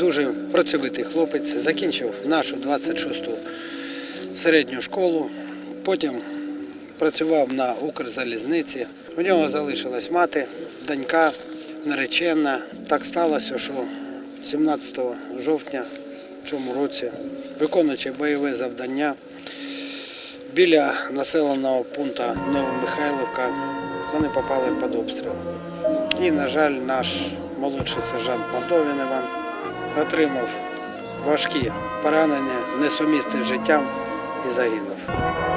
дуже працьовитий хлопець, закінчив нашу 26-ту середню школу, потім працював на Укрзалізниці. У нього залишилась мати, донька, наречена. Так сталося, що 17 жовтня в цьому році, виконуючи бойове завдання, біля населеного пункту Новомихайлівка вони попали під обстріл. І, на жаль, наш молодший сержант Мадовін Іван отримав важкі поранення, несумісні з життям і загинув.